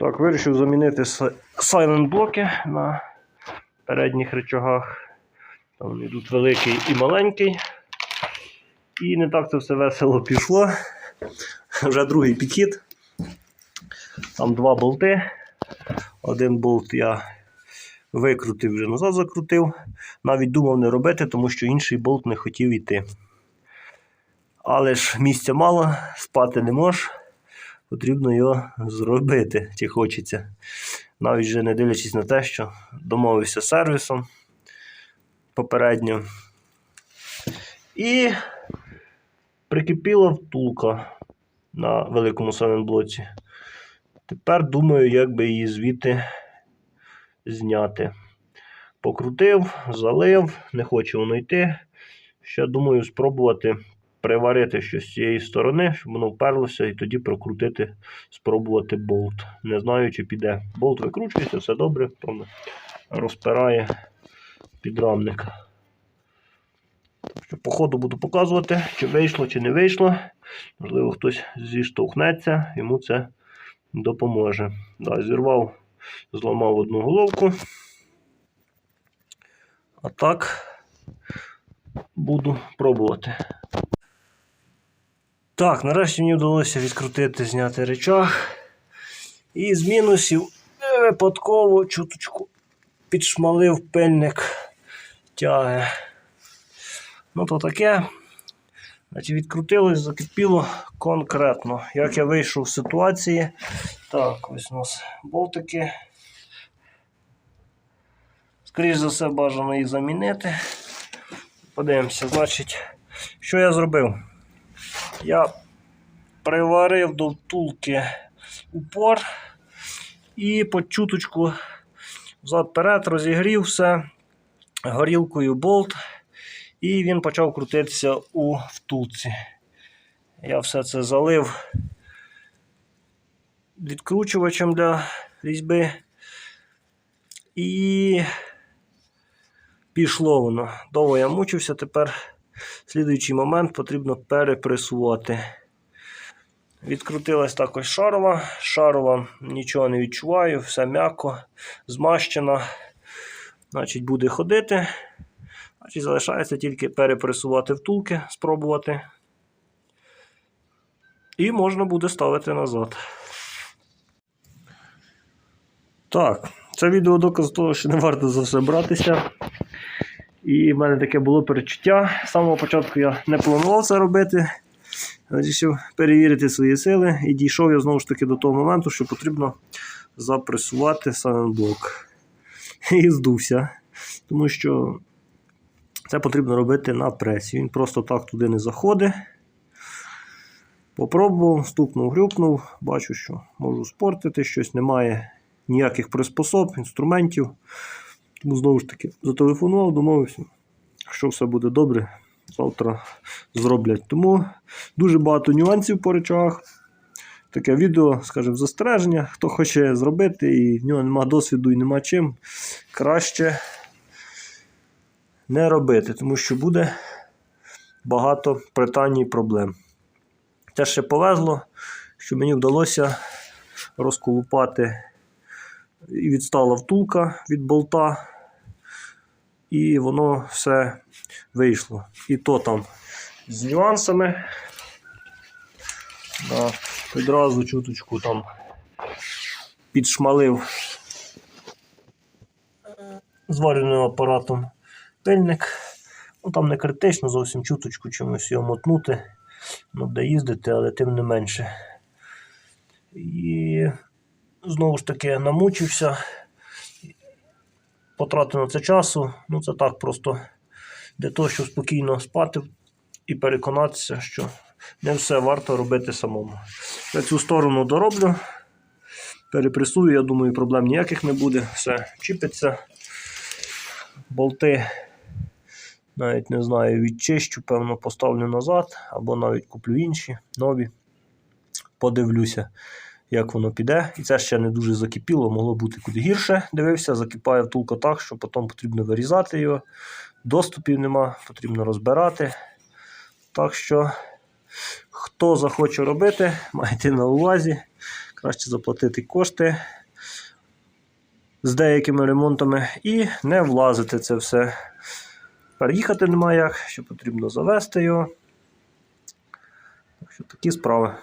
Так, вирішив замінити сайлент блоки на передніх речагах. Там вони йдуть великий і маленький. І не так це все весело пішло. Вже другий підхід. Там два болти. Один болт я викрутив, вже назад закрутив. Навіть думав не робити, тому що інший болт не хотів йти. Але ж місця мало, спати не можеш. Потрібно його зробити, чи хочеться. Навіть вже не дивлячись на те, що домовився з сервісом попередньо. І прикипіла втулка на великому сайлентблоці. Тепер думаю, як би її звідти зняти. Покрутив, залив, не хоче воно йти. Ще думаю спробувати приварити щось з цієї сторони, щоб воно вперлося, і тоді прокрутити, спробувати болт. Не знаю, чи піде. Болт викручується, все добре, розпирає підрамник. Що по ходу буду показувати, чи вийшло, чи не вийшло. Можливо, хтось зіштовхнеться, йому це допоможе. Да, зірвав, зламав одну головку. А так буду пробувати. Так, нарешті мені вдалося відкрутити, зняти речах. І з мінусів е, випадково чуточку підшмалив пильник тяги. Ну, то таке. Значить, відкрутилось, закипіло конкретно. Як я вийшов з ситуації. Так, ось у нас болтики. Скоріше за все, бажано їх замінити. Подивимося, значить, що я зробив? Я приварив до втулки упор і по чуточку взад-перед розігрів все горілкою болт, і він почав крутитися у втулці. Я все це залив відкручувачем для різьби. І пішло воно. Довго я мучився, тепер слідуючий момент потрібно перепресувати. Відкрутилась також шарова. Шарова нічого не відчуваю, все м'яко, змащена. Значить, буде ходити. Значить, залишається тільки перепресувати втулки, спробувати. І можна буде ставити назад. Так, це відео доказ того, що не варто за все братися. І в мене таке було перечуття. З самого початку я не планував це робити. Вирішив перевірити свої сили і дійшов я знову ж таки до того моменту, що потрібно запресувати сайлентблок. І здувся. Тому що це потрібно робити на пресі. Він просто так туди не заходить. Попробував, стукнув, грюкнув, бачу, що можу спортити, щось немає ніяких приспособ, інструментів. Тому знову ж таки зателефонував, домовився, що все буде добре. Завтра зроблять. Тому дуже багато нюансів по речах. Таке відео, скажімо, застереження. Хто хоче зробити і в нього немає досвіду і нема чим, краще не робити, тому що буде багато питань і проблем. Те ще повезло, що мені вдалося розколупати і відстала втулка від болта, і воно все вийшло. І то там з нюансами. Да, Відразу чуточку там підшмалив зварювальним апаратом пильник. Ну Там не критично, зовсім чуточку чимось його мотнути. Ну, де їздити, але тим не менше. І знову ж таки намучився, потратив на це часу. Ну, це так просто для того, щоб спокійно спати і переконатися, що не все варто робити самому. Я цю сторону дороблю, перепресую, я думаю, проблем ніяких не буде. Все чіпиться. Болти, навіть не знаю, відчищу, певно, поставлю назад, або навіть куплю інші нові. Подивлюся як воно піде. І це ще не дуже закипіло, могло бути куди гірше. Дивився, закипає втулка так, що потім потрібно вирізати його. Доступів нема, потрібно розбирати. Так що, хто захоче робити, майте на увазі. Краще заплатити кошти з деякими ремонтами і не влазити це все. Переїхати немає як, що потрібно завести його. Так що такі справи.